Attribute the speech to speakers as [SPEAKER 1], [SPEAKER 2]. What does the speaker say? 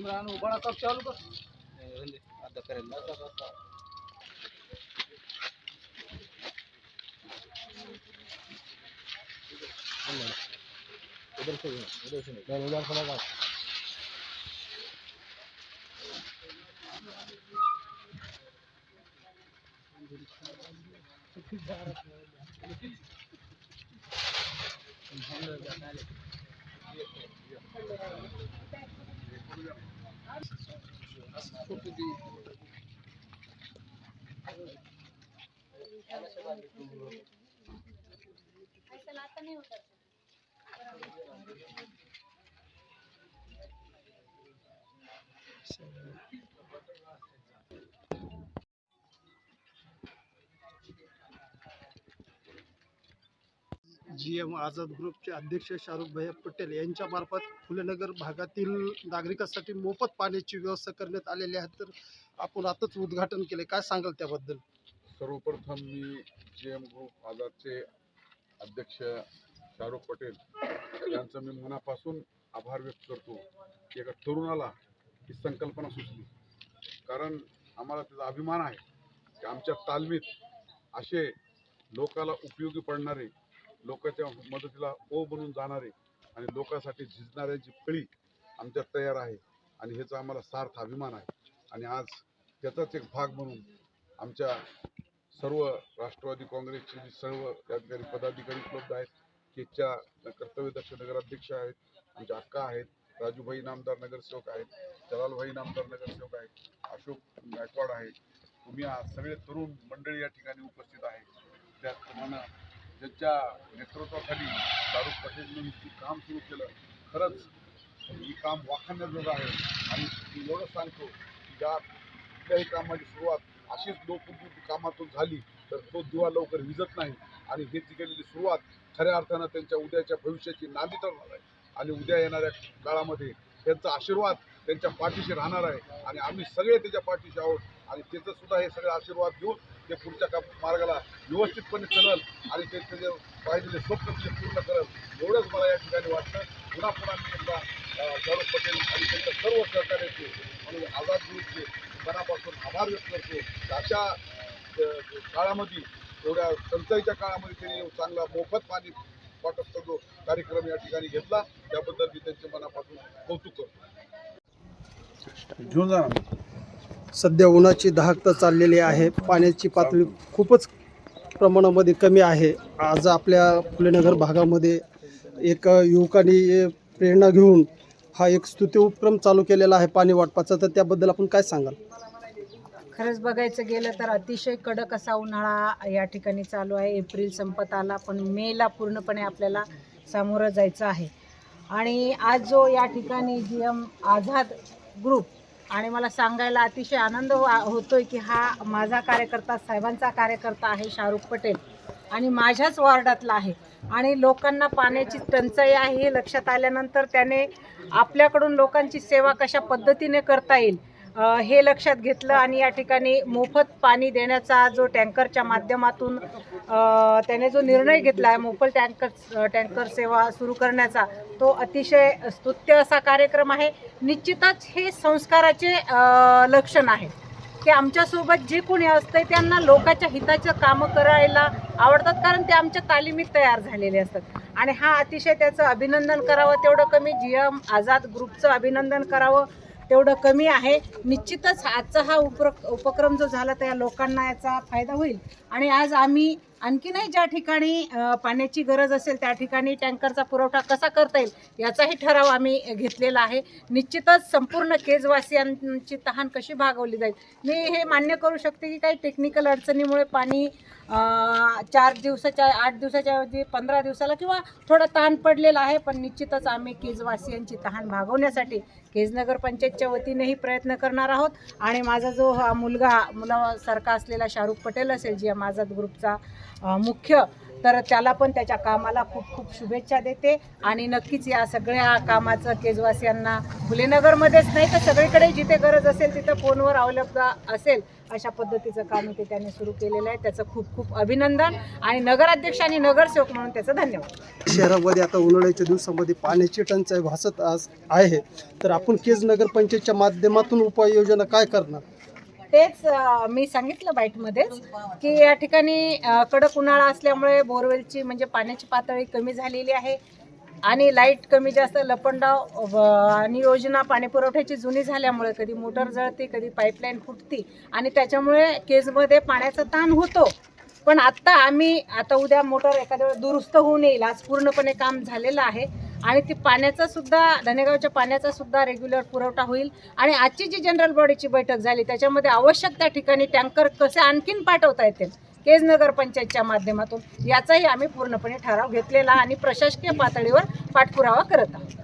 [SPEAKER 1] इमरान वो बड़ा कप चालू कर।
[SPEAKER 2] आता करेल उधर से उधर से नहीं उधर से लगा आता नाही होत।
[SPEAKER 3] जी एम आझाद ग्रुपचे अध्यक्ष शाहरुख भैया पटेल यांच्या मार्फत फुलेनगर भागातील नागरिकांसाठी मोफत पाण्याची व्यवस्था करण्यात आलेली आहे. तर आपण आताच उद्घाटन केले. काय सांगाल त्याबद्दल?
[SPEAKER 4] सर्वप्रथम मी जी एम ग्रुप आझादचे अध्यक्ष शाहरुख पटेल यांचं मी मनापासून आभार व्यक्त करतो की एका तरुणाला ही संकल्पना सुचली. कारण आम्हाला त्याचा अभिमान आहे की आमच्या तालमीत असे लोकाला उपयोगी पडणारे लोकांच्या मदतीला ओ बनून जाणारे आणि लोकांसाठी झिजणाऱ्यांची फळी आमच्यात तयार आहे. आणि ह्याचा आम्हाला सार्थ अभिमान आहे. आणि आज त्याचाच एक भाग म्हणून आमच्या सर्व राष्ट्रवादी काँग्रेसचे जे सर्व त्या ठिकाणी पदाधिकारी उपलब्ध आहेत केच्या कर्तव्यदक्ष नगराध्यक्ष आहेत आमच्या अक्का आहेत राजूभाई नामदार नगरसेवक आहेत जलालभाई नामदार नगरसेवक आहेत अशोक गायकवाड आहेत. तुम्ही आज सगळे तरुण मंडळी या ठिकाणी उपस्थित आहे त्याचप्रमाणे ज्यांच्या नेतृत्वाखाली शाहरुख पटेलनं हे काम सुरू केलं. खरंच ही काम वाखाणण्याजोगं आहे. आणि मी एवढं सांगतो की ज्या कुठल्याही कामाची सुरुवात अशीच लोकउपयोगी कामातून झाली तर तो दिवा लवकर विजत नाही. आणि हे ती केलेली सुरुवात खऱ्या अर्थानं त्यांच्या उद्याच्या भविष्याची नांदी ठरणार आहे. आणि उद्या येणाऱ्या काळामध्ये त्यांचा आशीर्वाद त्यांच्या पाठीशी राहणार आहे. आणि आम्ही सगळे त्याच्या पाठीशी आहोत. आणि त्याचं सुद्धा हे सगळे आशीर्वाद घेऊन ते पुढच्या का मार्गाला व्यवस्थितपणे चलल आणि ते त्याचे पाहिलेले स्वप्न ते पूर्ण करल एवढंच मला या ठिकाणी वाटतं. पुन्हा पुन्हा मी एकदा गौरव पटेल आणि त्यांच्या सर्व सहकार्याचे आणि आझाद गुरुचे मनापासून आभार व्यक्त करतो. अशा काळामध्ये एवढ्या टंचाईच्या काळामध्ये त्यांनी चांगला मोफत पाणी वाटपचा जो कार्यक्रम या ठिकाणी घेतला. त्याबद्दल मी त्यांचे मनापासून कौतुक करतो. घेऊन जा
[SPEAKER 3] सध्या उन्हाची दहाकता चाललेली आहे. पाण्याची पातळी खूपच प्रमाणामध्ये कमी आहे. आज आपल्या फुलेनगर भागामध्ये एक युवकांनी प्रेरणा घेऊन हा एक स्तुती उपक्रम चालू केलेला आहे पाणी वाटपाचा. तर त्याबद्दल आपण काय सांगाल?
[SPEAKER 5] खरंच बघायचं गेलं तर अतिशय कडक असा उन्हाळा या ठिकाणी चालू आहे. एप्रिल संपत आला पण मेला पूर्णपणे आपल्याला सामोरं जायचं आहे. आणि आज जो या ठिकाणी जी एम आझाद ग्रुप आणि मला सांगायला अतिशय आनंद हो- होतोय की हा माझा कार्यकर्ता साहेबांचा कार्यकर्ता आहे शाहरुख पटेल. आणि माझ्याच वॉर्डातला आहे. आणि लोकांना पाण्याची टंचाई आहे हे लक्षात आल्यानंतर त्याने आपल्याकडून लोकांची सेवा कशा पद्धतीने करता येईल हे लक्षात घेतलं आणि या ठिकाणी मोफत पाणी देण्याचा जो टँकरच्या माध्यमातून त्याने जो निर्णय घेतला आहे मोफत टँकर टँकर सेवा सुरू करण्याचा तो अतिशय स्तुत्य असा कार्यक्रम आहे. निश्चितच हे संस्काराचे लक्षण आहे की आमच्यासोबत जे कोणी असतंय त्यांना लोकांच्या हिताचं कामं करायला आवडतात कारण ते आमच्या तालिमीत तयार झालेले असतात. आणि हा अतिशय त्याचं अभिनंदन करावं तेवढं कमी जी एम आझाद ग्रुपचं अभिनंदन करावं तेवढं कमी आहे. निश्चितच आजचा हा उप्र उपक्रम जो झाला त्या लोकांना याचा फायदा होईल. आणि आज आम्ही आणखीनही ज्या ठिकाणी पाण्याची गरज असेल त्या ठिकाणी टँकरचा पुरवठा कसा करता येईल याचाही ठराव आम्ही घेतलेला आहे. निश्चितच संपूर्ण केजवासियांची तहान कशी भागवली जाईल मी हे मान्य करू शकते की काही टेक्निकल अडचणीमुळे पाणी चार दिवसाच्या आठ दिवसाच्या ऐवजी पंधरा दिवसाला किंवा थोडा ताण पडलेला आहे पण निश्चितच आम्ही केजवासियांची तहान भागवण्यासाठी केजनगर पंचायतच्या वतीनेही प्रयत्न करणार आहोत. आणि माझा जो हा मुलगा मुलासारखा असलेला शाहरुख पटेल असेल जी माझा ग्रुपचा मुख्य तर त्याला पण त्याच्या कामाला खूप खूप शुभेच्छा देते. आणि नक्कीच या सगळ्या कामाचं केजवासियांना फुलेनगरमध्येच नाही तर सगळीकडे जिथे गरज असेल तिथं फोनवर अवलंब असेल अशा पद्धतीचं काम इथे त्याने सुरू केलेलं आहे. त्याचं खूप खूप अभिनंदन. आणि नगराध्यक्ष आणि नगरसेवक म्हणून त्याचं धन्यवाद.
[SPEAKER 3] शहरामध्ये आता उन्हाळ्याच्या दिवसामध्ये पाण्याची टंचाई भासत आज आहे. तर आपण केज नगरपंचायतच्या माध्यमातून उपाययोजना काय करणार?
[SPEAKER 5] तेच मी सांगितलं बाईटमध्येच की या ठिकाणी कडक उन्हाळा असल्यामुळे बोरवेलची म्हणजे पाण्याची पातळी कमी झालेली आहे आणि लाइट कमी जास्त लपंडाव आणि योजना पाणी पुरवठ्याची जुनी झाल्यामुळे कधी मोटर जळते कधी पाईपलाईन फुटती आणि त्याच्यामुळे केजमध्ये पाण्याचा ताण होतो. पण आत्ता आम्ही आता उद्या मोटर एखाद्या वेळेस दुरुस्त होऊन येईल आज पूर्णपणे काम झालेलं आहे. आणि ती पाण्याचा सुद्धा धनेगावच्या पाण्याचा सुद्धा रेग्युलर पुरवठा होईल. आणि आजची जी जनरल बॉडीची बैठक झाली त्याच्यामध्ये आवश्यक त्या ठिकाणी टँकर कसे आणखीन पाठवता येतील केज पंचायतच्या माध्यमातून याचाही आम्ही पूर्णपणे ठराव घेतलेला आणि प्रशासकीय पातळीवर पाठपुरावा करत आहोत.